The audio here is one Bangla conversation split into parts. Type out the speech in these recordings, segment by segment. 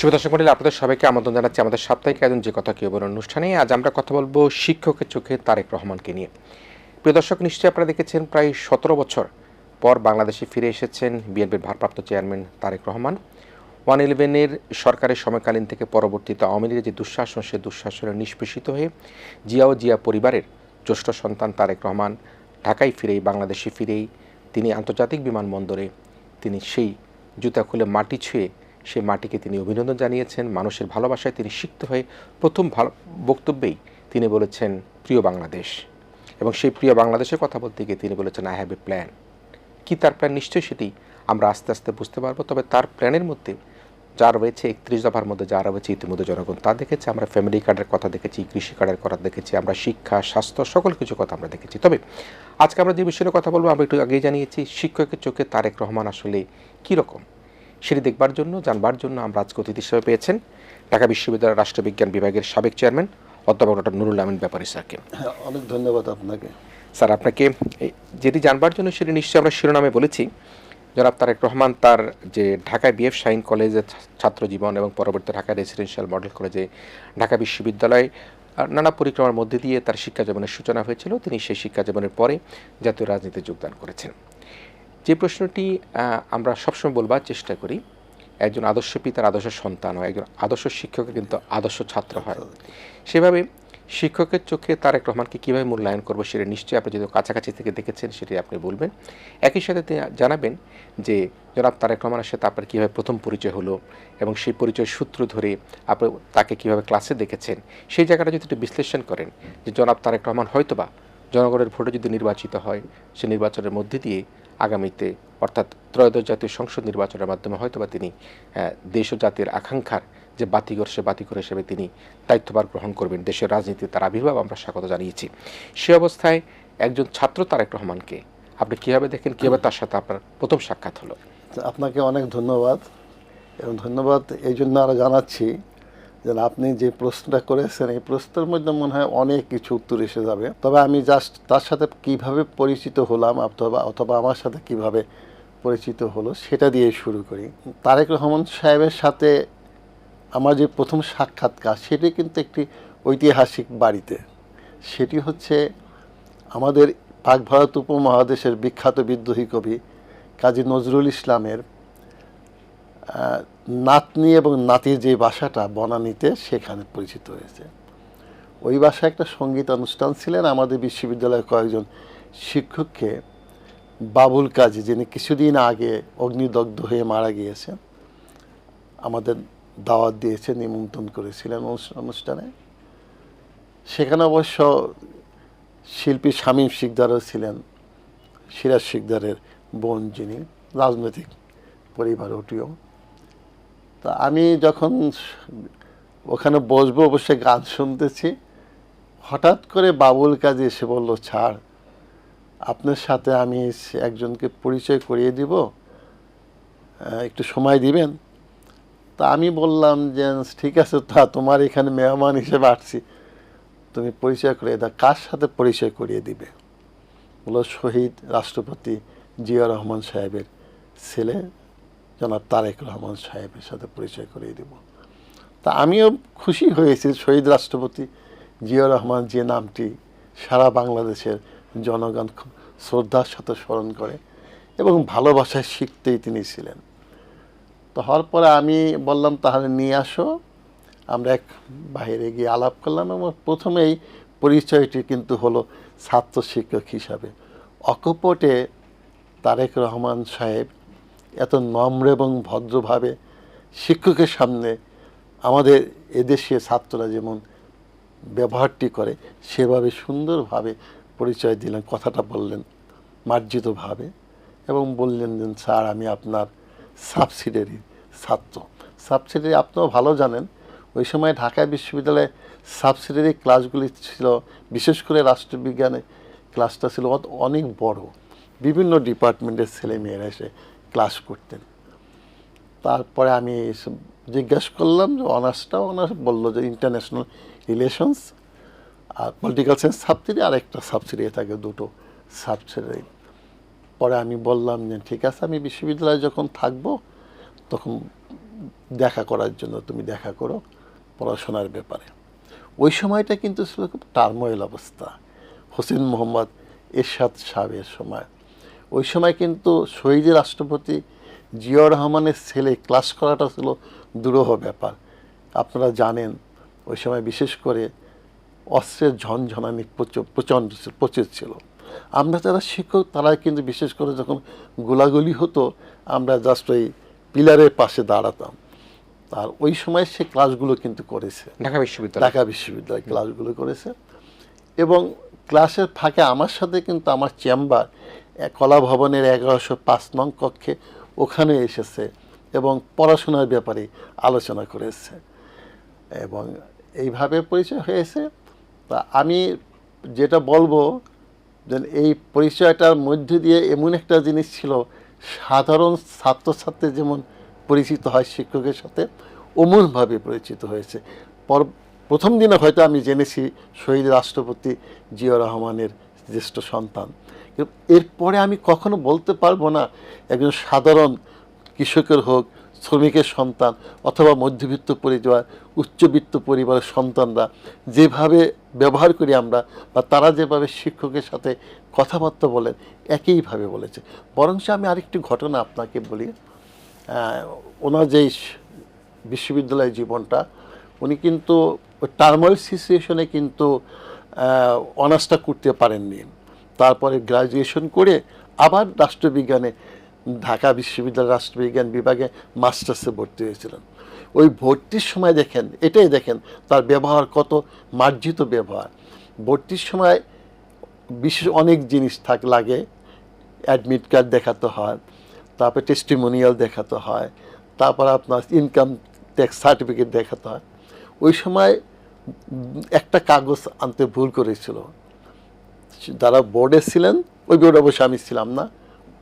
শুভ দর্শক মন্ডলী, আপনাদের সবাইকে আমন্ত্রণ জানাচ্ছি আমাদের সাপ্তাহিক আয়োজন, যে কথা কেউ অনুষ্ঠানে। আজ আমরা কথা বলব শিক্ষকের চোখে তারেক রহমানকে নিয়ে। প্রিয় দর্শক, নিশ্চয়ই আপনারা দেখেছেন প্রায় সতেরো বছর পর বাংলাদেশে ফিরে এসেছেন বিএনপির ভারপ্রাপ্ত চেয়ারম্যান তারেক রহমান। ওয়ান ইলেভেনের সরকারের সময়কালীন থেকে পরবর্তীতে আওয়ামী লীগের যে দুঃশাসন, সে দুঃশাসনে নিষ্পেষিত হয়ে জিয়া ও জিয়া পরিবারের জ্যেষ্ঠ সন্তান তারেক রহমান ঢাকায় ফিরেই, বাংলাদেশে ফিরেই তিনি আন্তর্জাতিক বিমানবন্দরে তিনি সেই জুতা খুলে মাটি ছুঁয়ে সেই মাটিকে তিনি অভিনন্দন জানিয়েছেন। মানুষের ভালোবাসায় তিনি সিক্ত হয়ে প্রথম বক্তব্যেই তিনি বলেছেন, প্রিয় বাংলাদেশ। এবং সেই প্রিয় বাংলাদেশের কথা বলতে গিয়ে তিনি বলেছেন আই হ্যাভ এ প্ল্যান কি তার প্ল্যান নিশ্চয়ই সেটি আমরা আস্তে আস্তে বুঝতে পারব। তবে তার প্ল্যানের মধ্যে যা রয়েছে, একত্রিশ দফার মধ্যে যা রয়েছে, ইতিমধ্যে জনগণ তা দেখেছে। আমরা ফ্যামিলি কার্ডের কথা দেখেছি, কৃষি কার্ডের কথা দেখেছি, আমরা শিক্ষা, স্বাস্থ্য, সকল কিছু কথা আমরা দেখেছি। তবে আজকে আমরা যে বিষয়ে কথা বলব, আমরা একটু আগেই জানিয়েছি, শিক্ষকের চোখে তারেক রহমান আসলে কীরকম সেটি দেখবার জন্য জানবার জন্য আমরা আজকে অতিথি হিসেবে পেয়েছেন ঢাকা বিশ্ববিদ্যালয়ের রাষ্ট্রবিজ্ঞান বিভাগের সাবেক চেয়ারম্যান অধ্যাপক ডক্টর নুরুল আমিন ব্যাপারী স্যারকে। হ্যাঁ অনেক ধন্যবাদ আপনাকে। স্যার আপনাকে যেটি জানবার জন্য সেটি নিশ্চয়ই আমরা শিরোনামে বলেছি। জনাব তারেক রহমান তার যে ঢাকা বিএফ শাহিন কলেজের ছাত্র জীবন এবং পরবর্তী ঢাকা রেসিডেন্সিয়াল মডেল কলেজে ঢাকা বিশ্ববিদ্যালয় নানা পরিক্রমার মধ্যে দিয়ে তার শিক্ষা জীবনের সূচনা হয়েছিল। তিনি সেই শিক্ষা জীবনের পরে জাতীয় রাজনীতিতে যোগদান করেছেন। যে প্রশ্নটি আমরা সবসময় বলবার চেষ্টা করি, একজন আদর্শ পিতার আদর্শ সন্তান হয়, একজন আদর্শ শিক্ষকের কিন্তু আদর্শ ছাত্র হয়। সেভাবে শিক্ষকের চোখে তারেক রহমানকে কীভাবে মূল্যায়ন করব সেটা নিশ্চয়ই আপনি যদি কাছাকাছি থেকে দেখেছেন, সেটি আপনি বলবেন। একই সাথে জানাবেন যে, জনাব তারেক রহমানের সাথে আপনার কীভাবে প্রথম পরিচয় হলো এবং সেই পরিচয় সূত্র ধরে আপনি তাকে কীভাবে ক্লাসে দেখেছেন, সেই জায়গাটা যদি একটু বিশ্লেষণ করেন, যে জনাব তারেক রহমান হয়তোবা জনগণের ভোটে যদি নির্বাচিত হয়, সে নির্বাচনের মধ্যে দিয়ে আগামীতে, অর্থাৎ ত্রয়োদশ জাতীয় সংসদ নির্বাচনের মাধ্যমে হয়তোবা তিনি দেশ জাতির আকাঙ্ক্ষার যে বাতিঘর, সে বাতিঘর হিসেবে তিনি দায়িত্বভার গ্রহণ করবেন। দেশের রাজনীতিতে তার আবির্ভাব, আমরা স্বাগত জানিয়েছি। সে অবস্থায় একজন ছাত্র তারেক রহমানকে আপনি কীভাবে দেখেন, কীভাবে তার সাথে আপনার প্রথম সাক্ষাৎ হলো? আপনাকে অনেক ধন্যবাদ। এবং ধন্যবাদ এই জন্য আরও জানাচ্ছি যে আপনি যে প্রশ্নটা করেছেন, এই প্রশ্নের মধ্যে মনে হয় অনেক কিছু উত্তর এসে যাবে। তবে আমি জাস্ট তার সাথে কীভাবে পরিচিত হলাম অথবা অথবা আমার সাথে কীভাবে পরিচিত হলো সেটা দিয়ে শুরু করি। তারেক রহমান সাহেবের সাথে আমার যে প্রথম সাক্ষাৎকার, সেটি কিন্তু একটি ঐতিহাসিক বাড়িতে। সেটি হচ্ছে আমাদের পাক ভারত উপমহাদেশের বিখ্যাত বিদ্রোহী কবি কাজী নজরুল ইসলামের নাতনি এবং নাতির যে বাসাটা বনানীতে সেখানে পরিচিত হয়েছে। ওই বাসায় একটা সংগীত অনুষ্ঠান ছিলেন আমাদের বিশ্ববিদ্যালয়ের কয়েকজন শিক্ষককে বাবুল কাজী, যিনি কিছুদিন আগে অগ্নিদগ্ধ হয়ে মারা গিয়েছেন। আমাদের দাওয়াত দিয়েছে নিমন্ত্রণ করেছিলেন অনুষ- অনুষ্ঠানে। সেখানে অবশ্য শিল্পী শামীম শিকদারও ছিলেন, সিরাজ শিকদারের বোন যিনি, রাজনৈতিক পরিবার ওটিও। তা আমি যখন ওখানে বসবো বসে গান শুনতেছি, হঠাৎ করে বাবুল কাজী এসে বলল, ছাড়, আপনার সাথে আমি একজনকে পরিচয় করিয়ে দিব একটু সময় দিবেন? তা আমি বললাম যে, ঠিক আছে, তা তোমার এখানে মেহমান হিসেবে আসছি, তুমি পরিচয় করে দাও, কার সাথে পরিচয় করিয়ে দিবে? বলল, শহীদ রাষ্ট্রপতি জিয়া রহমান সাহেবের ছেলে। জনাব তারেক রহমান সাহেবের সাথে পরিচয় করিয়ে দেব। তা আমিও খুশি হয়েছি, শহীদ রাষ্ট্রপতি জিয়া রহমান যে নামটি সারা বাংলাদেশের জনগণ খুব শ্রদ্ধার সাথে স্মরণ করে এবং ভালোবাসায় শিখতেই তিনি ছিলেন। তো হওয়ার পরে আমি বললাম, তাহলে নিয়ে আসো। আমরা এক বাইরে গিয়ে আলাপ করলাম এবং প্রথমেই পরিচয়টি কিন্তু হলো ছাত্র শিক্ষক হিসাবে। অকপটে তারেক রহমান সাহেব এত নম্র এবং ভদ্রভাবে শিক্ষকের সামনে আমাদের এদেশীয় ছাত্ররা যেমন ব্যবহারটি করে, সেভাবে সুন্দরভাবে পরিচয় দিলেন, কথাটা বললেন মার্জিতভাবে এবং বললেন যে, স্যার, আমি আপনার সাবসিডারি ছাত্র। সাবসিডারি আপনিও ভালো জানেন, ওই সময় ঢাকা বিশ্ববিদ্যালয়ে সাবসিডারি ক্লাসগুলি ছিল, বিশেষ করে রাষ্ট্রবিজ্ঞানে ক্লাসটা ছিল অনেক বড়। বিভিন্ন ডিপার্টমেন্টের ছেলে মেয়েরা এসে ক্লাস করতেন। তারপরে আমি জিজ্ঞাসা করলাম যে অনার্সটা অনার্স বলল যে ইন্টারন্যাশনাল রিলেশনস আর পলিটিক্যাল সায়েন্স সাবসিডি আর একটা সাবসিডি থাকে, দুটো সাবসিডি পরে আমি বললাম যে ঠিক আছে, আমি বিশ্ববিদ্যালয়ে যখন থাকব, তখন দেখা করার জন্য তুমি দেখা করো পড়াশোনার ব্যাপারে। ওই সময়টা কিন্তু ছিল খুব টার্মোয়েল অবস্থা। হোসেন মোহাম্মদ এরশাদ সাহেবের সময়। ওই সময় কিন্তু শহীদ রাষ্ট্রপতি জিয়াউর রহমানের ছেলে ক্লাস করাটা ছিল দুরূহ ব্যাপার। আপনারা জানেন ওই সময় বিশেষ করে অস্ত্রের ঝনঝনানি প্রচ- প্রচণ্ড প্রচুর ছিল। আমরা যারা শিক্ষক তারা কিন্তু বিশেষ করে যখন গোলাগুলি হতো আমরা জাস্ট ওই পিলারের পাশে দাঁড়াতাম। আর ওই সময় সে ক্লাসগুলো কিন্তু করেছে। ঢাকা বিশ্ববিদ্যালয়। ঢাকা বিশ্ববিদ্যালয় ক্লাসগুলো করেছে। এবং ক্লাসের ফাঁকে আমার সাথে কিন্তু আমার চেম্বার কলা ভবনের এগারোশো পাঁচ নং কক্ষে ওখানে এসেছে এবং পড়াশোনার ব্যাপারে আলোচনা করেছে। এবং এইভাবে পরিচয় হয়েছে। তা আমি যেটা বলব যে এই পরিচয়টার মধ্যে দিয়ে এমন একটা জিনিস ছিল, সাধারণ ছাত্রছাত্রী যেমন পরিচিত হয় শিক্ষকের সাথে, অমনভাবে পরিচিত হয়েছে। পর, প্রথম দিনে হয়তো আমি জেনেছি শহীদ রাষ্ট্রপতি জিয়া রহমানের জ্যেষ্ঠ সন্তান। এরপরে আমি কখনো বলতে পারব না একজন সাধারণ কৃষকের হোক, শ্রমিকের সন্তান অথবা মধ্যবিত্ত পরিবার, উচ্চবিত্ত পরিবারের সন্তানরা যেভাবে ব্যবহার করি আমরা বা তারা যেভাবে শিক্ষকের সাথে কথাবার্তা বলেন, একইভাবে বলেছে। বরং আমি আরেকটি ঘটনা আপনাকে বলি। ওনার যেই স- বিশ্ববিদ্যালয় জীবনটা, উনি কিন্তু টার্মাল সিচুয়েশনে কিন্তু অনার্সটা করতে পারেননি। তারপরে গ্রাজুয়েশন করে আবার রাষ্ট্রবিজ্ঞানে, ঢাকা বিশ্ববিদ্যালয় রাষ্ট্রবিজ্ঞান বিভাগে মাস্টার্সে ভর্তি হয়েছিলেন ওই ভর্তির সময় দেখেন, এটাই দেখেন তার ব্যবহার কত মার্জিত ব্যবহার। ভর্তির সময় বিশেষ অনেক জিনিস থাক, লাগে। অ্যাডমিট কার্ড দেখাতে হয়, তারপর টেস্টিমোনিয়াল দেখাতে হয়, তারপর আপনার ইনকাম ট্যাক্স সার্টিফিকেট দেখাতে হয়। ওই সময় একটা কাগজ আনতে ভুল করেছিল। যারা বোর্ডে ছিলেন ওই বোর্ডে অবশ্য আমি ছিলাম না।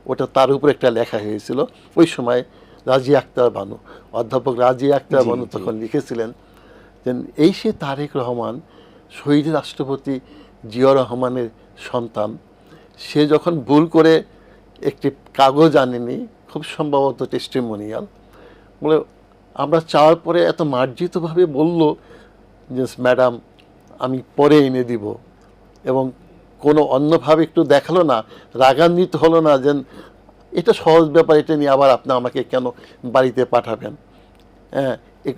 ওটা তার উপর একটা লেখা হয়েছিল। ওই সময় রাজি আক্তার বানু অধ্যাপক রাজি আক্তার বানু তখন লিখেছিলেন যে এই সে তারেক রহমান শহীদ রাষ্ট্রপতি জিয়া রহমানের সন্তান সে যখন ভুল করে একটি কাগজ আনেনি খুব সম্ভবত টেস্টিমোনিয়াল বলে আমরা চাওয়ার পরে এত মার্জিতভাবে বলল যে ম্যাডাম আমি পরে এনে দিব। এবং কোনো অন্যভাবে একটু দেখাল না, রাগান্বিত হলো না যে, এটা সহজ ব্যাপার, এটা নিয়ে আবার আপনি আমাকে কেন বাড়িতে পাঠাবেন? হ্যাঁ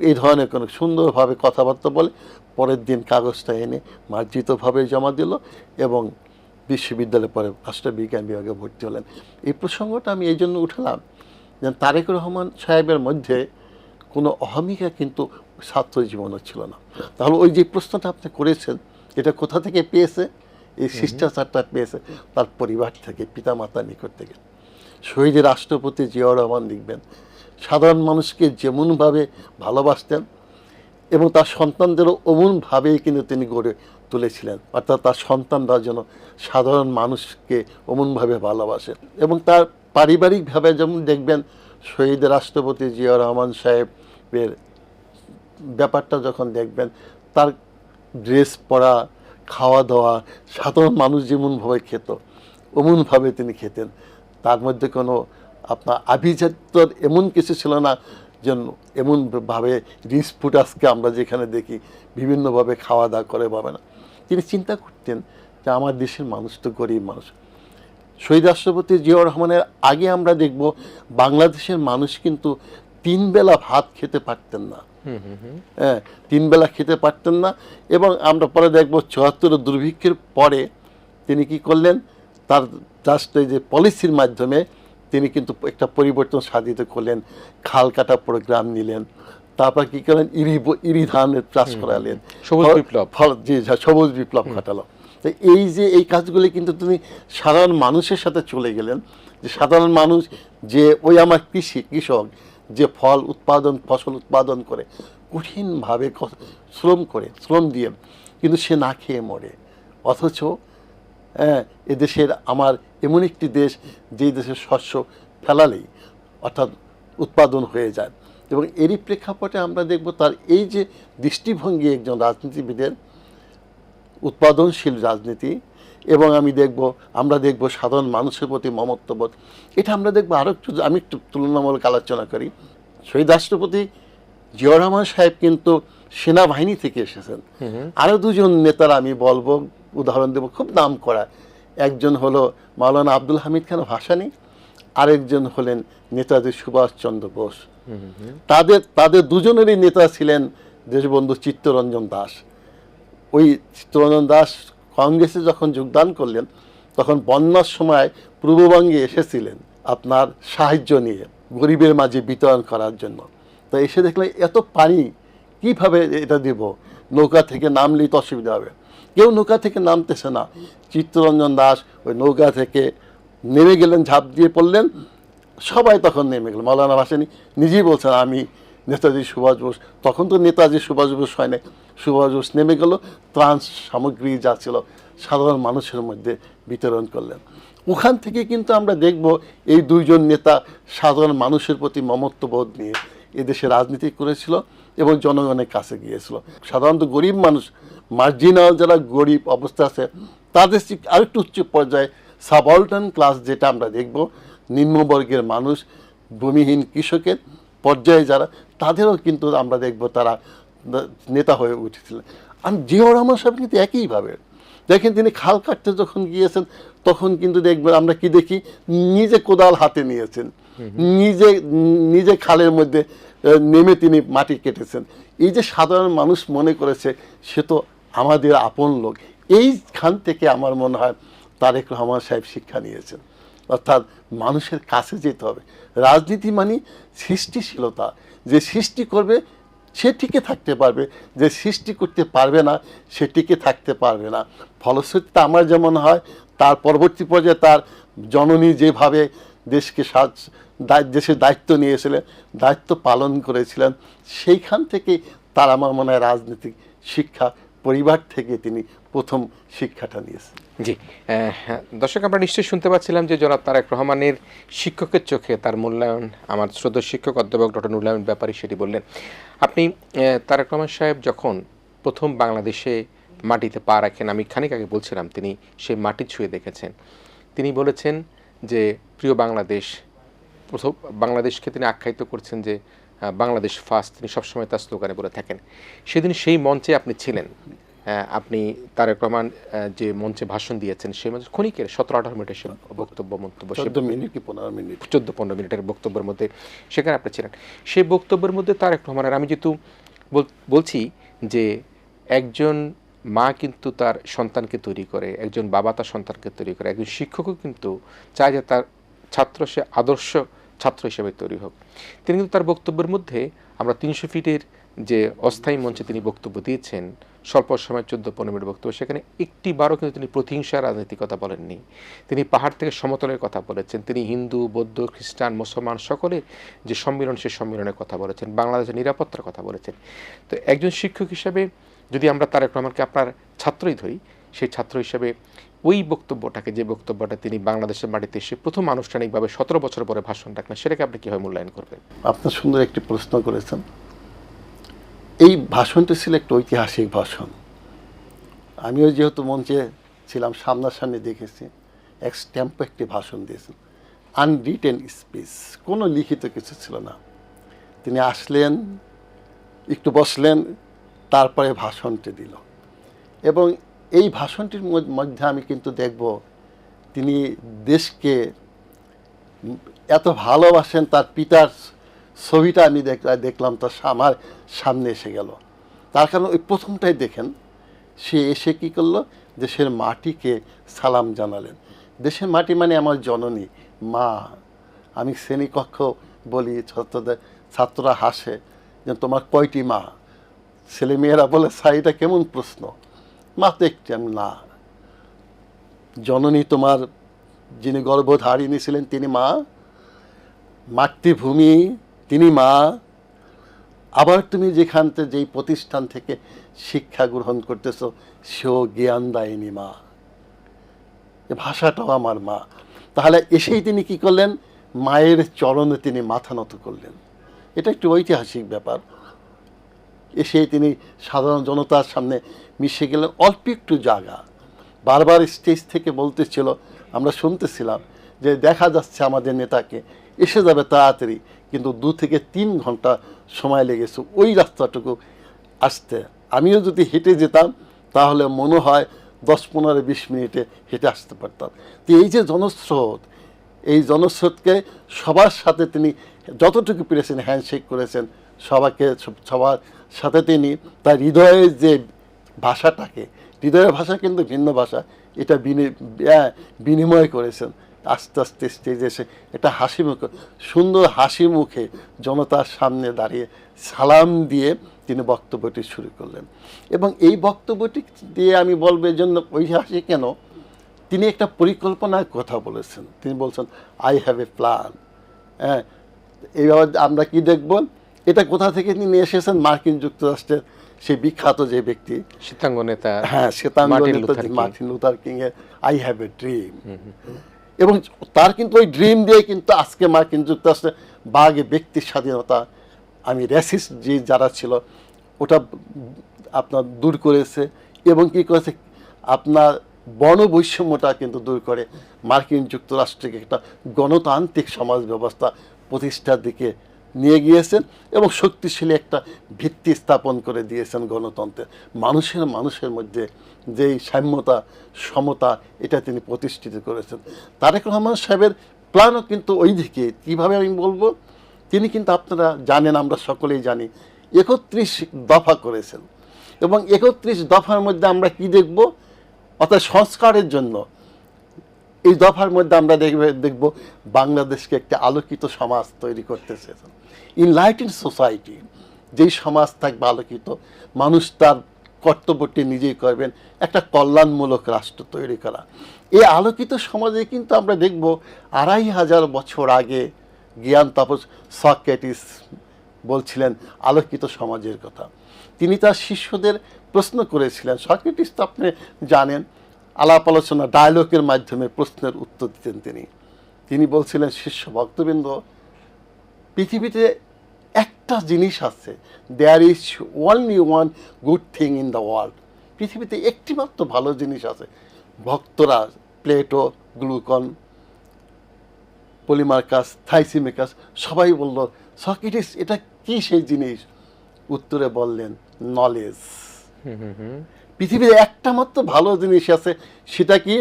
এই ধরনের কোনো সুন্দরভাবে কথাবার্তা বলে পরের দিন কাগজটা এনে মার্জিতভাবে জমা দিল এবং বিশ্ববিদ্যালয়ে পরে রাষ্ট্রবিজ্ঞান বিভাগে ভর্তি হলেন। এই প্রসঙ্গটা আমি এই জন্য উঠালাম যে, তারেক রহমান সাহেবের মধ্যে কোনো অহমিকা কিন্তু ছাত্র জীবনও ছিল না। তাহলে ওই যে প্রশ্নটা আপনি করেছেন, এটা কোথা থেকে পেয়েছে? এই শিষ্টাচারটা পেয়েছে তার পরিবার থেকে পিতামাতার নিকট থেকে। শহীদ রাষ্ট্রপতি জিয়াউর রহমান লিখবেন সাধারণ মানুষকে যেমনভাবে ভালোবাসতেন এবং তার সন্তানদেরও অমনভাবেই কিন্তু তিনি গড়ে তুলেছিলেন অর্থাৎ তার সন্তানরা যেন সাধারণ মানুষকে অমনভাবে ভালোবাসে এবং তার পারিবারিকভাবে যেমন দেখবেন শহীদ রাষ্ট্রপতি জিয়া রহমান সাহেবের ব্যাপারটা যখন দেখবেন তার ড্রেস পরা খাওয়া দাওয়া সাধারণ মানুষ যেমনভাবে খেত অমনভাবে তিনি খেতেন। তার মধ্যে কোনো আপনার আভিজাত্যর এমন কিছু ছিল না যেন এমনভাবে রিস ফুড আজকে আমরা যেখানে দেখি, বিভিন্নভাবে খাওয়া দাওয়া করে পাবে না। তিনি চিন্তা করতেন যে আমার দেশের মানুষ তো গরিব মানুষ। শহীদ রাষ্ট্রপতি জিয়াউর রহমানের আগে আমরা দেখব, বাংলাদেশের মানুষ কিন্তু তিন বেলা ভাত খেতে পারতেন না। হ্যাঁ তিন বেলা খেতে পারতেন না এবং আমরা পরে দেখব চুয়াত্তর দুর্ভিক্ষের পরে তিনি কি করলেন? তার জাস্ট যে পলিসির মাধ্যমে তিনি কিন্তু একটা পরিবর্তন সাধিত করলেন খাল কাটা প্রোগ্রাম নিলেন তারপর কি করলেন? ইরি ইরি ধানের চাষ করালেন। সবুজ বিপ্লব। ফল জি সবুজ বিপ্লব ঘটালো। তো এই যে এই কাজগুলি কিন্তু তিনি সাধারণ মানুষের সাথে চলে গেলেন যে সাধারণ মানুষ যে ওই আমার কৃষি কৃষক যে ফল উৎপাদন, ফসল উৎপাদন করে, কঠিনভাবে শ্রম করে, শ্রম দিয়ে, কিন্তু সে না খেয়ে মরে। অথচ হ্যাঁ এদেশের আমার এমন একটি দেশ যে দেশের শস্য ফেলালেই অর্থাৎ উৎপাদন হয়ে যায়। এবং এরই প্রেক্ষাপটে আমরা দেখব তার এই যে দৃষ্টিভঙ্গি একজন রাজনীতিবিদের, উৎপাদনশীল রাজনীতি এবং আমি দেখব আমরা দেখব সাধারণ মানুষের প্রতি মমত্ববোধ। এটা আমরা দেখব আরও একটু আমি একটু তুলনামূলক আলোচনা করি। শহীদ রাষ্ট্রপতি জিয়াউর রহমান সাহেব কিন্তু সেনাবাহিনী থেকে এসেছেন। আরও দুজন নেতারা আমি বলব উদাহরণ দেবো খুব নাম করা। একজন হলো মাওলানা আব্দুল হামিদ খান ভাসানী আরেকজন হলেন নেতাজি সুভাষচন্দ্র বোস। তাদের তাদের দুজনেরই নেতা ছিলেন দেশবন্ধু চিত্তরঞ্জন দাস। ওই চিত্তরঞ্জন দাস কংগ্রেসে যখন যোগদান করলেন, তখন বন্যার সময় পূর্ববঙ্গে এসেছিলেন আপনার সাহায্য নিয়ে, গরিবের মাঝে বিতরণ করার জন্য। তো এসে দেখলে এত পানি, কীভাবে এটা দেব? নৌকা থেকে নামলেই তো অসুবিধা হবে। কেউ নৌকা থেকে নামতেছে না। চিত্তরঞ্জন দাস ওই নৌকা থেকে নেমে গেলেন, ঝাঁপ দিয়ে পড়লেন। সবাই তখন নেমে গেল মৌলানা ভাসানি নিজেই বলছেন, আমি নেতাজি সুভাষ বোস, তখন তো নেতাজি সুভাষ বোস হয় না সুভাষ বোস নেমে গেল, ত্রাণ সামগ্রী যা ছিল সাধারণ মানুষের মধ্যে বিতরণ করলেন। ওখান থেকে কিন্তু আমরা দেখব এই দুইজন নেতা সাধারণ মানুষের প্রতি মমত্ববোধ নিয়ে এদেশে রাজনীতি করেছিল এবং জনগণের কাছে গিয়েছিল। সাধারণত গরিব মানুষ মার্জিনাল যারা গরিব অবস্থা আছে, তাদের আরেকটু উচ্চ পর্যায়ে সাবঅল্টার্ন ক্লাস যেটা আমরা দেখব, নিম্নবর্গের মানুষ, ভূমিহীন কৃষকের পর্যায়ে যারা তাদেরও কিন্তু আমরা দেখব তারা নেতা হয়ে উঠেছিলেন। আর জিয়াউর রহমান সাহেব কিন্তু একইভাবে দেখেন তিনি খাল কাটতে যখন গিয়েছেন তখন কিন্তু দেখবেন আমরা কি দেখি নিজে কোদাল হাতে নিয়েছেন। নিজে নিজে খালের মধ্যে নেমে তিনি মাটি কেটেছেন। এই যে সাধারণ মানুষ মনে করেছে সে তো আমাদের আপন লোক। এইখান থেকে আমার মনে হয় তারেক রহমান সাহেব শিক্ষা নিয়েছেন। অর্থাৎ মানুষের কাছে যেতে হবে। রাজনীতি মানে সৃষ্টিশীলতা। যে সৃষ্টি করবে, সে টিকে থাকতে পারবে। যে সৃষ্টি করতে পারবে না, সে টিকে থাকতে পারবে না। ফলশ্রুতিতে আমার যেমন হয়, তার পরবর্তী পর্যায়ে তার জননী যেভাবে দেশকে সাজ দেশের দায়িত্ব নিয়েছিলেন, দায়িত্ব পালন করেছিলেন, সেইখান থেকে তার আমার মনে হয় রাজনৈতিক শিক্ষা পরিবার থেকে তিনি প্রথম শিক্ষাটা নিয়েছেন। জি দর্শক, আমরা নিশ্চয়ই শুনতে পাচ্ছিলাম যে জনাব তারেক রহমানের শিক্ষকের চোখে তার মূল্যায়ন, আমার শ্রদ্ধ শিক্ষক অধ্যাপক ডক্টর নুরুল্লাহ ব্যাপারী সেটি বললেন। আপনি তারেক রহমান সাহেব যখন প্রথম বাংলাদেশে মাটিতে পা রাখেন, আমি খানিক আগে বলছিলাম, তিনি সেই মাটি ছুঁয়ে দেখেছেন। তিনি বলেছেন যে, প্রিয় বাংলাদেশ, প্রথম বাংলাদেশকে তিনি আখ্যায়িত করছেন যে বাংলাদেশ ফার্স্ট তিনি সবসময় তার স্লোগানে বলে থাকেন। সেদিন সেই মঞ্চে আপনি ছিলেন। আপনি তারেক রহমান যে মঞ্চে ভাষণ দিয়েছেন সেই মঞ্চে ক্ষণিকের সতেরো আঠারো মিনিটের সে বক্তব্য মন্তব্য মিনিট কি পনেরো মিনিট? চোদ্দ পনেরো মিনিটের বক্তব্যের মধ্যে সেখানে আপনি ছিলেন। সেই বক্তব্যের মধ্যে তারেক রহমানের আমি যেহেতু বল- বলছি যে একজন মা কিন্তু তার সন্তানকে তৈরি করে একজন বাবা তার সন্তানকে তৈরি করে একজন শিক্ষকও কিন্তু চায় যে তার ছাত্র সে আদর্শ ছাত্র হিসেবে তৈরি হোক। তিনি কিন্তু তার বক্তব্যের মধ্যে আমরা তিনশো ফিটের যে অস্থায়ী মঞ্চে তিনি বক্তব্য দিয়েছেন, স্বল্প সময় চোদ্দ পনেরো মিনিট বক্তব্য, সেখানে একটি বারও কিন্তু তিনি প্রতিহিংসা রাজনীতির কথা বলেননি। তিনি পাহাড় থেকে সমতলের কথা বলেছেন, তিনি হিন্দু, বৌদ্ধ, খ্রিস্টান, মুসলমান সকলের যে সম্মিলন সেই সম্মিলনের কথা বলেছেন, বাংলাদেশের নিরাপত্তার কথা বলেছেন। তো একজন শিক্ষক হিসাবে যদি আমরা তারেক রহমানকে আপনার ছাত্রই ধরি, সেই ছাত্র হিসেবে ওই বক্তব্যটাকে, যে বক্তব্যটা তিনি বাংলাদেশের মাটিতে এসে প্রথম আনুষ্ঠানিকভাবে সতেরো বছর পরে ভাষণ রাখলেন, সেটাকে আপনি কীভাবে মূল্যায়ন করবেন? আপনার সুন্দর একটি প্রশ্ন করেছেন। এই ভাষণটি ছিল একটা ঐতিহাসিক ভাষণ। আমিও যেহেতু মঞ্চে ছিলাম, সামনাসামনি দেখেছি, এক স্ট্যাম্প একটি ভাষণ দিয়েছেন। আনরিটেন স্পিচ কোনো লিখিত কিছু ছিল না। তিনি আসলেন, একটু বসলেন, তারপরে ভাষণটি দিল। এবং এই ভাষণটির মধ্যে আমি কিন্তু দেখব তিনি দেশকে এত ভালোবাসেন, তার পিতার ছবিটা আমি দেখ- দেখলাম, তার আমার সামনে এসে গেল। তার কারণ ওই প্রথমটাই দেখেন, সে এসে কি করল? দেশের মাটিকে সালাম জানালেন। দেশের মাটি মানে আমার জননী, মা। আমি শ্রেণীকক্ষ বলি, ছাত্রদের, ছাত্ররা হাসে যে তোমার কয়টি মা? ছেলে মেয়েরা বলে এটা কেমন প্রশ্ন? মা আমি না জননী তোমার যিনি গর্ভধারিণী ছিলেন, তিনি মা। মাতৃভূমি, তিনি মা। আবার তুমি যেখান থেকে, যেই প্রতিষ্ঠান থেকে শিক্ষা গ্রহণ করতেছ, সেও জ্ঞান দায়নি মা। ভাষাটাও আমার মা। তাহলে এসেই তিনি কি করলেন? মায়ের চরণে তিনি মাথা নত করলেন। এটা একটি ঐতিহাসিক ব্যাপার। এসে তিনি সাধারণ জনতার সামনে মিশে গেলেন। অল্প একটু জায়গা। বারবার স্টেজ থেকে বলতেছিল, আমরা শুনতেছিলাম যে দেখা যাচ্ছে আমাদের নেতাকে এসে যাবে তাড়াতাড়ি, কিন্তু দু থেকে তিন ঘণ্টা সময় লেগেছে। ওই রাস্তাটুকু আসতে। আমিও যদি হেঁটে যেতাম, তাহলে মনে হয় দশ পনেরো বিশ মিনিটে হেঁটে আসতে পারতাম। তো এই যে জনস্রোত, এই জনস্রোতকে সবার সাথে তিনি যতটুকু পেরেছেন, হ্যান্ডশেক করেছেন, সবাইকে সবার সাথে তিনি তার হৃদয়ের যে ভাষাটাকে, হৃদয়ের ভাষা কিন্তু ভিন্ন ভাষা, এটা বিনিময় করেছেন। আস্তে আস্তে স্টেজে এসে একটা হাসি মুখে, সুন্দর হাসি মুখে জনতার সামনে দাঁড়িয়ে সালাম দিয়ে তিনি বক্তব্যটি শুরু করলেন। এবং এই বক্তব্যটি দিয়ে আমি বলব এর জন্য হাসি কেন? তিনি একটা পরিকল্পনার কথা বলেছেন। তিনি বলছেন আই হ্যাভ এ প্ল্যান হ্যাঁ এইভাবে আমরা কি দেখব? এটা কোথা থেকে তিনি এসেছেন? মার্কিন যুক্তরাষ্ট্রের সেই বিখ্যাত যে ব্যক্তি। শীতাঙ্গ নেতা হ্যাঁ শ্বেতাঙ্গ নেতা মার্টিন লুথার কিং এর আই হ্যাভ এ ড্রিম এবং তার কিন্তু ওই ড্রিম দিয়ে কিন্তু আজকে মার্কিন যুক্তরাষ্ট্রে বাঘে ব্যক্তির স্বাধীনতা আমি র্যাসিস্ট যে যারা ছিল ওটা আপনার দূর করেছে এবং কি করেছে আপনার বনবৈষম্যটা কিন্তু দূর করে মার্কিন যুক্তরাষ্ট্রকে একটা গণতান্ত্রিক সমাজ ব্যবস্থা প্রতিষ্ঠার দিকে নিয়ে গিয়েছেন এবং শক্তিশালী একটা ভিত্তি স্থাপন করে দিয়েছেন গণতন্ত্রের। মানুষের মানুষের মধ্যে যেই সাম্যতা, সমতা, এটা তিনি প্রতিষ্ঠিত করেছেন। তারেক রহমান সাহেবের প্ল্যানও কিন্তু ওই দিকে। কীভাবে আমি বলব? তিনি কিন্তু আপনারা জানেন, আমরা সকলেই জানি, একত্রিশ দফা করেছেন। এবং একত্রিশ দফার মধ্যে আমরা কি দেখব? অর্থাৎ সংস্কারের জন্য। এই দফার মধ্যে আমরা দেখবে, দেখব বাংলাদেশকে একটি আলোকিত সমাজ তৈরি করতে চেয়েছেন। ইনলাইটেড সোসাইটি যেই সমাজ থাকবে আলোকিত মানুষ তার কর্তব্যটি নিজেই করবেন, একটা কল্যাণমূলক রাষ্ট্র তৈরি করা। এই আলোকিত সমাজে কিন্তু আমরা দেখব আড়াই হাজার বছর আগে জ্ঞান তাপস সক্রেটিস বলছিলেন আলোকিত সমাজের কথা। তিনি তার শিষ্যদের প্রশ্ন করেছিলেন। সক্রেটিস তো আপনি জানেন, আলাপ আলোচনা ডায়লগের মাধ্যমে প্রশ্নের উত্তর দিতেন তিনি। তিনি বলছিলেন, শিষ্য ভক্তবৃন্দ পৃথিবীতে একটা জিনিস আছে there is only one good thing in the world পৃথিবীতে একটি মাত্র ভালো জিনিস আছে। ভক্তরা প্লেটো গ্লুকন পলিমার্কাস থাইসিমেকাস সবাই বলল সকিটিস এটা কি সেই জিনিস? উত্তরে বললেন নলেজ পৃথিবীতে একটা মাত্র ভালো জিনিস আছে সেটা কি?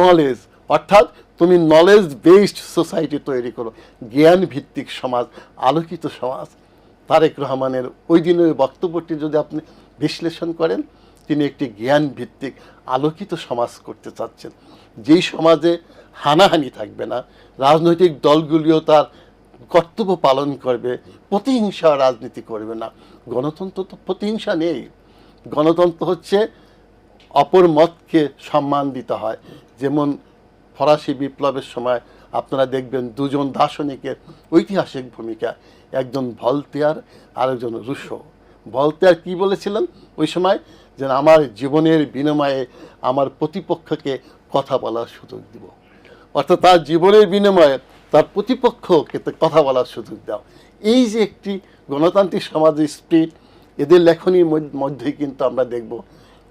নলেজ অর্থাৎ তুমি নলেজ বেসড সোসাইটি তৈরি করো জ্ঞান ভিত্তিক সমাজ, আলোকিত সমাজ। তারেক রহমানের ওই দিনের বক্তব্যটি যদি আপনি বিশ্লেষণ করেন, তিনি একটি জ্ঞান ভিত্তিক আলোকিত সমাজ করতে চাচ্ছেন। যেই সমাজে হানাহানি থাকবে না, রাজনৈতিক দলগুলিও তার কর্তব্য পালন করবে, প্রতিহিংসা রাজনীতি করবে না। গণতন্ত্র তো প্রতিহিংসা নেই। গণতন্ত্র হচ্ছে অপর মতকে সম্মান দিতে হয়। যেমন ফরাসি বিপ্লবের সময় আপনারা দেখবেন দুজন দার্শনিকের ঐতিহাসিক ভূমিকা, একজন ভলতেয়ার আর একজন রুশো। ভলতেয়ার কি বলেছিলেন? ওই সময় যে আমার জীবনের বিনিময়ে আমার প্রতিপক্ষকে কথা বলার সুযোগ দিব। অর্থাৎ তার জীবনের বিনিময়ে তার প্রতিপক্ষকে কথা বলার সুযোগ দাও। এই যে একটি গণতান্ত্রিক সমাজের স্পিরিট এদের লেখনীর মধ্য- মধ্যেই কিন্তু আমরা দেখব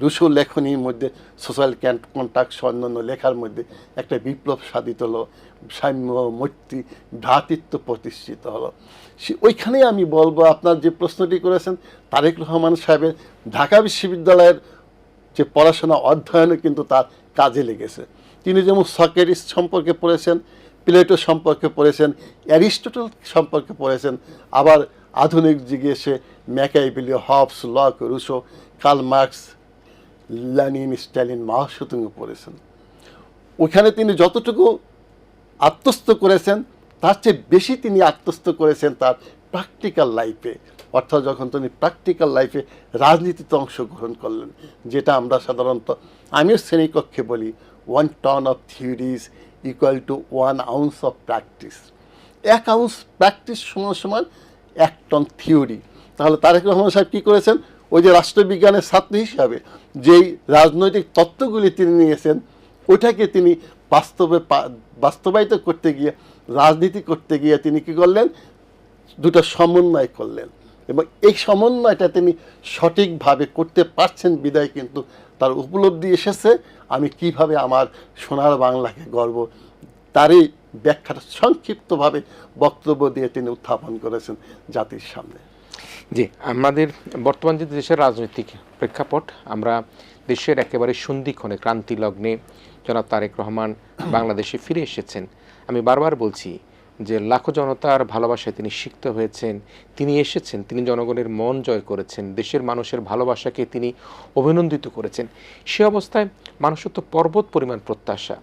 রুশো লেখনীর মধ্যে সোশ্যাল কন্ট্যাক্ট অন্যান্য লেখার মধ্যে একটা বিপ্লব সাধিত হলো, সাম্য, মৈত্রী, ভ্রাতৃত্ব প্রতিষ্ঠিত হলো। সে ওইখানেই আমি বলব, আপনার যে প্রশ্নটি করেছেন, তারেক রহমান সাহেবের ঢাকা বিশ্ববিদ্যালয়ের যে পড়াশোনা অধ্যয়নও কিন্তু তার কাজে লেগেছে। তিনি যেমন সকেরিস সম্পর্কে পড়েছেন, প্লেটো সম্পর্কে পড়েছেন, অ্যারিস্টটল সম্পর্কে পড়েছেন, আবার আধুনিক যুগে এসে Machiavelli Hobbes, Locke, Rousseau, Karl Marx Lenin Stalin Mao Tse Tung পড়েছেন। ওখানে তিনি যতটুকু আত্মস্থ করেছেন, তার চেয়ে বেশি তিনি আত্মস্থ করেছেন তার প্র্যাকটিক্যাল লাইফে অর্থাৎ যখন তিনি প্র্যাকটিক্যাল লাইফে রাজনীতিতে অংশগ্রহণ করলেন, যেটা আমরা সাধারণত আমিও শ্রেণীকক্ষে বলি one ton of theories equal to one ounce of practice এক আউন্স প্র্যাকটিস সমান সমান এক টন থিওরি তাহলে তারেক রহমান সাহেব কী করেছেন? ওই যে রাষ্ট্রবিজ্ঞানের ছাত্র হিসাবে যেই রাজনৈতিক তত্ত্বগুলি তিনি নিয়েছেন, ওইটাকে তিনি বাস্তবে বাস্তবায়িত করতে গিয়ে, রাজনীতি করতে গিয়ে তিনি কি করলেন? দুটো সমন্বয় করলেন। এবং এই সমন্বয়টা তিনি সঠিকভাবে করতে পারছেন, বিদায় কিন্তু তার উপলব্ধি এসেছে। আমি কীভাবে আমার সোনার বাংলাকে গর্ব, তারই ব্যাখ্যাটা সংক্ষিপ্তভাবে বক্তব্য দিয়ে তিনি উত্থাপন করেছেন জাতির সামনে। জি, আমাদের বর্তমান যে দেশের রাজনৈতিক প্রেক্ষাপট, আমরা দেশের একেবারে সন্ধিক্ষণে ক্রান্তি লগ্নে জনাব তারেক রহমান বাংলাদেশে ফিরে এসেছেন। আমি বারবার বলছি যে লাখো জনতার ভালোবাসায় তিনি সিক্ত হয়েছেন, তিনি এসেছেন, তিনি জনগণের মন জয় করেছেন, দেশের মানুষের ভালোবাসাকে তিনি অভিনন্দিত করেছেন। সে অবস্থায় মানুষের তো পর্বত পরিমাণ প্রত্যাশা।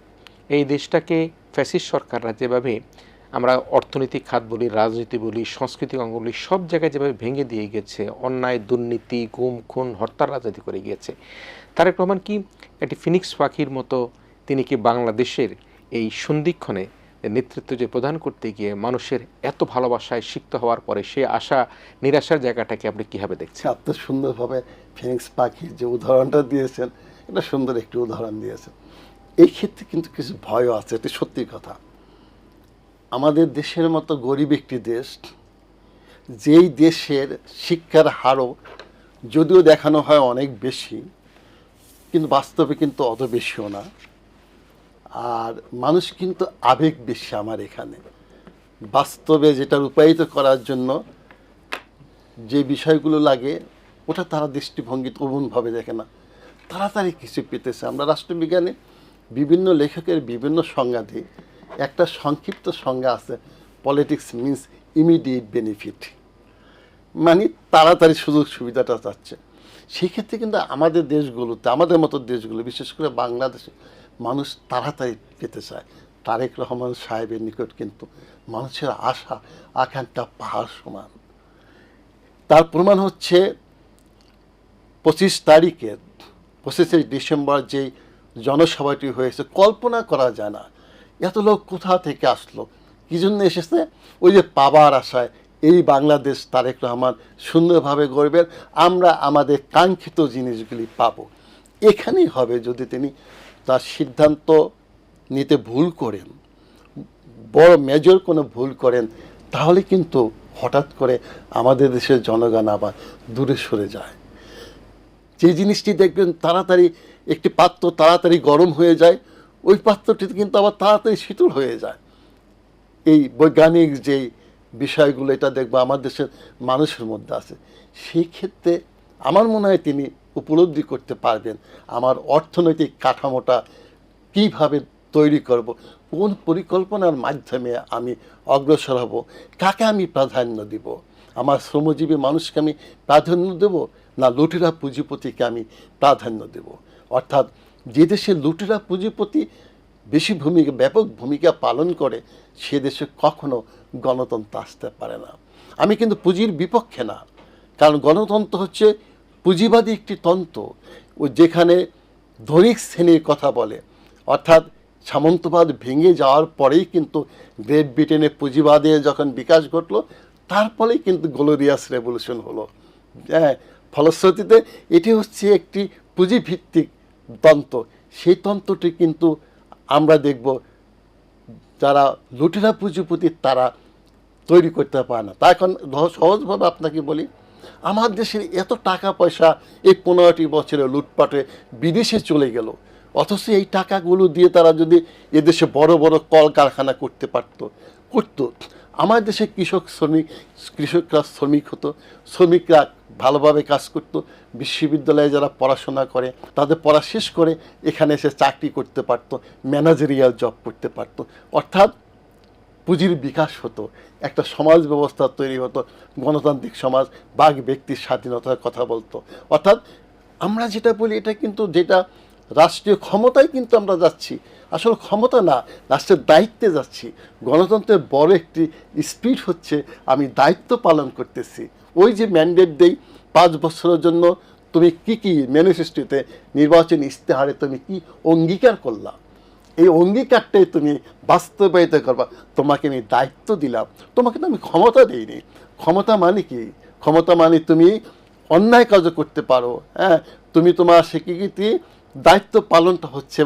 এই দেশটাকে ফ্যাসিস্ট সরকাররা যেভাবে আমরা অর্থনৈতিক খাত বলি, রাজনীতি বলি, সাংস্কৃতিক অঙ্গ বলি, সব জায়গায় যেভাবে ভেঙে দিয়ে গেছে, অন্যায়, দুর্নীতি, গুম, খুন, হরতাল রাজনীতি করে গিয়েছে। তারেক রহমান কি একটি ফিনিক্স পাখির মতো তিনি কি বাংলাদেশের এই সন্ধিক্ষণে নেতৃত্ব যে প্রদান করতে গিয়ে মানুষের এত ভালোবাসায় সিক্ত হওয়ার পরে সে আশা, নিরাশার জায়গাটাকে আপনি কীভাবে দেখছেন? এত সুন্দরভাবে ফিনিক্স পাখির যে উদাহরণটা দিয়েছেন, এটা সুন্দর একটি উদাহরণ দিয়েছেন। এই ক্ষেত্রে কিন্তু কিছু ভয়ও আছে, এটি সত্যি কথা। আমাদের দেশের মতো গরিব একটি দেশ, যেই দেশের শিক্ষার হারও যদিও দেখানো হয় অনেক বেশি, কিন্তু বাস্তবে কিন্তু অত বেশিও না। আর মানুষ কিন্তু আবেগ বেশি আমার এখানে। বাস্তবে যেটা রূপায়িত করার জন্য যে বিষয়গুলো লাগে, ওটা তারা দৃষ্টিভঙ্গি অমনভাবে দেখে না। তাড়াতাড়ি কিছু পেতেছে। আমরা রাষ্ট্রবিজ্ঞানে বিভিন্ন লেখকের বিভিন্ন সংজ্ঞা দিই। একটা সংক্ষিপ্ত সংজ্ঞা আছে পলিটিক্স মিন্স ইমিডিয়েট বেনিফিট মানে তাড়াতাড়ি সুযোগ সুবিধাটা চাচ্ছে সেক্ষেত্রে কিন্তু আমাদের দেশগুলোতে, আমাদের মতো দেশগুলো, বিশেষ করে বাংলাদেশে, মানুষ তাড়াতাড়ি পেতে চায়। তারেক রহমান সাহেবের নিকট কিন্তু মানুষের আশা, আকাঙ্ক্ষা পাহাড় সমান। তার প্রমাণ হচ্ছে পঁচিশ তারিখের পঁচিশে ডিসেম্বর যে জনসভাটি হয়েছে, কল্পনা করা যায় না। এত লোক কোথা থেকে আসলো? কি জন্য এসেছে? ওই যে পাবার আশায় এই বাংলাদেশ তারেক রহমান সুন্দরভাবে গড়বেন, আমরা আমাদের কাঙ্ক্ষিত জিনিসগুলি পাব। এখানেই হবে যদি তিনি তার সিদ্ধান্ত নিতে ভুল করেন, বড় মেজর কোনো ভুল করেন, তাহলে কিন্তু হঠাৎ করে আমাদের দেশের জনগণ আবার দূরে সরে যায়। যে জিনিসটি দেখবেন, তাড়াতাড়ি একটি পাত্র তাড়াতাড়ি গরম হয়ে যায় ওই পাত্রটি কিন্তু আবার তাড়াতাড়ি শীতল হয়ে যায়। এই বৈজ্ঞানিক যেই বিষয়গুলো, এটা দেখব আমার দেশের মানুষের মধ্যে আছে। সেই ক্ষেত্রে আমার মনে হয় তিনি উপলব্ধি করতে পারবেন আমার অর্থনৈতিক কাঠামোটা কীভাবে তৈরি করব, কোন পরিকল্পনার মাধ্যমে আমি অগ্রসর হব, কাকে আমি প্রাধান্য দিব, আমার শ্রমজীবী মানুষকে আমি প্রাধান্য দেব না লুটেরা পুঁজিপতিকে আমি প্রাধান্য দেব? অর্থাৎ যে দেশে লুটেরা পুঁজিপতি বেশি ভূমিকা, ব্যাপক ভূমিকা পালন করে, সে দেশে কখনো গণতন্ত্র আসতে পারে না। আমি কিন্তু পুঁজির বিপক্ষে না, কারণ গণতন্ত্র হচ্ছে পুঁজিবাদী একটি তন্ত্র, ও যেখানে ধনিক শ্রেণির কথা বলে। অর্থাৎ সামন্তবাদ ভেঙে যাওয়ার পরেই কিন্তু গ্রেট ব্রিটেনে পুঁজিবাদে যখন বিকাশ ঘটলো তারপরেই কিন্তু গ্লোরিয়াস রেভলিউশন হলো। হ্যাঁ ফলশ্রুতিতে এটি হচ্ছে একটি পুঁজিভিত্তিক তন্ত্র। সেই তন্ত্রটি কিন্তু আমরা দেখব যারা লুটেরা পুঁজিপতি তারা তৈরি করতে পারে না। তা এখন সহজভাবে আপনাকে বলি, আমার দেশের এত টাকা পয়সা এই পনেরোটি বছরে লুটপাটে বিদেশে চলে গেল। অথচ এই টাকাগুলো দিয়ে তারা যদি এদেশে বড় বড় কলকারখানা করতে পারতো করতো। আমার দেশে কৃষক, শ্রমিক, কৃষকরা শ্রমিক হতো, শ্রমিকরা ভালোভাবে কাজ করতো, বিশ্ববিদ্যালয়ে যারা পড়াশোনা করে, তাদের পড়া শেষ করে এখানে এসে চাকরি করতে পারতো, ম্যানেজারিয়াল জব করতে পারতো। অর্থাৎ পুঁজির বিকাশ হতো, একটা সমাজ ব্যবস্থা তৈরি হতো, গণতান্ত্রিক সমাজ বাঘ ব্যক্তির স্বাধীনতার কথা বলতো। অর্থাৎ আমরা যেটা বলি, এটা কিন্তু যেটা রাষ্ট্রীয় ক্ষমতায় কিন্তু আমরা যাচ্ছি আসলে ক্ষমতা না, রাষ্ট্রের দায়িত্বে যাচ্ছি। গণতন্ত্রের বড় একটি স্পিড হচ্ছে আমি দায়িত্ব পালন করতেছি। ওই যে ম্যান্ডেট দেই পাঁচ বছরের জন্য তুমি কি কি ম্যানিফেস্টোতে নির্বাচন ইস্তেহারে তুমি কি অঙ্গীকার করলা? এই অঙ্গীকারটাই তুমি বাস্তবায়িত করবা। তোমাকে আমি দায়িত্ব দিলাম। তোমাকে তো আমি ক্ষমতা দিইনি। ক্ষমতা মানে কি? ক্ষমতা মানে তুমি অন্যায় কাজও করতে পারো হ্যাঁ? তুমি তোমার স্বীকৃতি, দায়িত্ব পালনটা হচ্ছে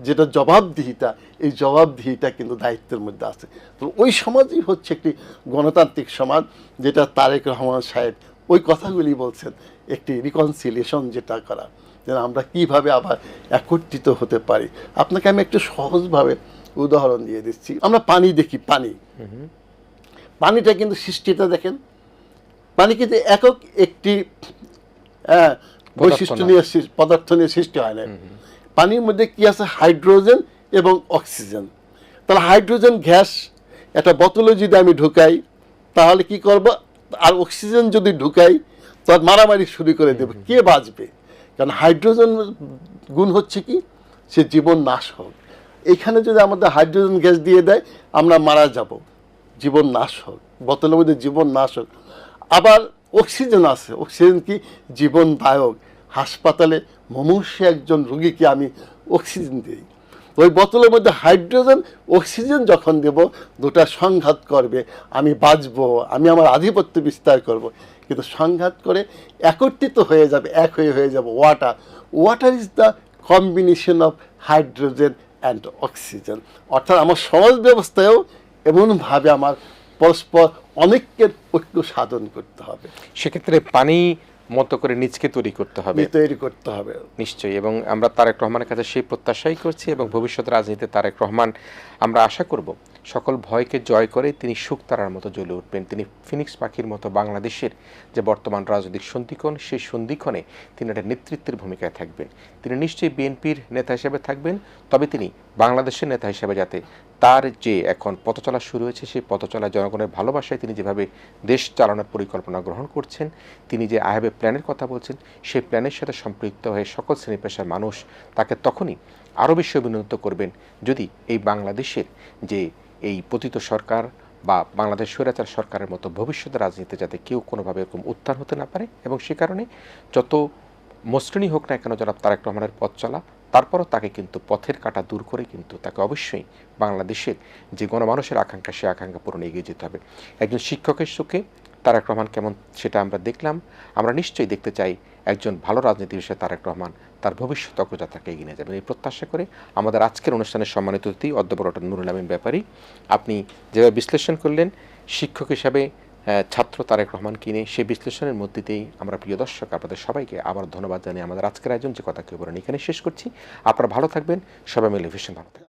যেটা জবাবদিহিতা এই জবাবদিহিতা কিন্তু দায়িত্বের মধ্যে আছে। তো ওই সমাজই হচ্ছে একটি গণতান্ত্রিক সমাজ যেটা তারেক রহমান সাহেব ওই কথাগুলি বলছেন একটি রিকনসিলিয়েশন যেটা করা যেন আমরা কীভাবে আবার একত্রিত হতে পারি। আপনাকে আমি একটু সহজভাবে উদাহরণ দিয়ে দিচ্ছি। আমরা পানি দেখি পানি। পানিটা কিন্তু সৃষ্টিটা দেখেন পানি কিন্তু একক একটি আহ, বৈশিষ্ট্য নিয়ে পদার্থ নিয়ে সৃষ্টি হয় না। পানির মধ্যে কি আছে? হাইড্রোজেন এবং অক্সিজেন। তাহলে হাইড্রোজেন গ্যাস একটা বোতলে যদি আমি ঢুকাই তাহলে কি করব? আর অক্সিজেন যদি ঢুকাই তার মারামারি শুরু করে দেবে। কে বাঁচবে? কারণ হাইড্রোজেন গুণ হচ্ছে কি? সে জীবন নাশ হোক। এখানে যদি আমাদের হাইড্রোজেন গ্যাস দিয়ে দেয় আমরা মারা যাব। জীবন নাশ হোক। বোতলের মধ্যে জীবন নাশ হোক। আবার অক্সিজেন আছে। অক্সিজেন কি? জীবনদায়ক। হাসপাতালে মুমূর্ষে একজন রুগীকে আমি অক্সিজেন দিই। ওই বোতলের মধ্যে হাইড্রোজেন অক্সিজেন যখন দেব, দুটা সংঘাত করবে। আমি বাঁচবো, আমি আমার আধিপত্য বিস্তার করব। কিন্তু সংঘাত করে একত্রিত হয়ে যাবে, এক হয়ে হয়ে যাবে water water is the combination of hydrogen and oxygen অর্থাৎ আমার সমাজ ব্যবস্থায়ও এমনভাবে আমার পরস্পর অনেকের ঐক্য সাধন করতে হবে। সেক্ষেত্রে পানি মতো করে নিজকে তৈরি করতে হবে। তৈরি করতে হবে। নিশ্চয়ই এবং আমরা তারেক রহমানের কাছে সেই প্রত্যাশাই করছি এবং ভবিষ্যৎ রাজনীতিতে তারেক রহমান আমরা আশা করব। সকল ভয়কে জয় করে তিনি শুকতারার মতো জ্বলে উঠবেন। তিনি ফিনিক্স পাখির মতো বাংলাদেশের যে বর্তমান রাজনৈতিক সন্ধিক্ষণ, সেই সন্ধিক্ষণে তিনি একটা নেতৃত্বের ভূমিকায় থাকবেন। তিনি নিশ্চয়ই বিএনপির নেতা হিসেবে থাকবেন, তবে তিনি বাংলাদেশের নেতা হিসেবে যাতে তার যে এখন পথচলা শুরু হয়েছে, সেই পথ চলা জনগণের ভালোবাসায় তিনি যেভাবে দেশ চালানোর পরিকল্পনা গ্রহণ করছেন, তিনি যে আহবে প্ল্যানের কথা বলছেন, সেই প্ল্যানের সাথে সম্পৃক্ত হয়ে সকল শ্রেণি পেশার মানুষ তাকে তখনই আরও বেশি অভিনন্দিত করবেন যদি এই বাংলাদেশের যে এই পতিত সরকার বা বাংলাদেশ স্বৈরাচার সরকারের মতো ভবিষ্যতের রাজনীতিতে যাতে কেউ কোনোভাবে এরকম উত্থান হতে না পারে এবং সে কারণে যত মসৃণই হোক না কেন জনাব তারেক রহমানের পথ চলা, তারপরও তাকে কিন্তু পথের কাটা দূর করে কিন্তু তাকে অবশ্যই বাংলাদেশের যে গণমানুষের আকাঙ্ক্ষা, সে আকাঙ্ক্ষা পূরণে এগিয়ে যেতে হবে। একজন শিক্ষকের সুখে তারেক রহমান কেমন সেটা আমরা দেখলাম। আমরা নিশ্চয়ই দেখতে চাই একজন ভালো রাজনীতি হিসেবে তারেক রহমান তার ভবিষ্যৎ অগ্রযাত্রাকে এগিয়ে নিয়ে যাবেন। এই প্রত্যাশা করে আমাদের আজকের অনুষ্ঠানের সম্মানিত অতিথি, অধ্যাপক নুরুল আমিন ব্যাপারী। আপনি যেভাবে বিশ্লেষণ করলেন, শিক্ষক হিসাবে ছাত্র তারেক রহমান কিনে সেই বিশ্লেষণের মধ্যে দিয়েই আমরা প্রিয় দর্শক, আপনাদের সবাইকে আবার ধন্যবাদ জানিয়ে আমাদের আজকের আয়োজন যে কথা কেউ বলেন, এখানে শেষ করছি। আপনারা ভালো থাকবেন, সবাই মিলে ভীষণ ভালো থাকবেন।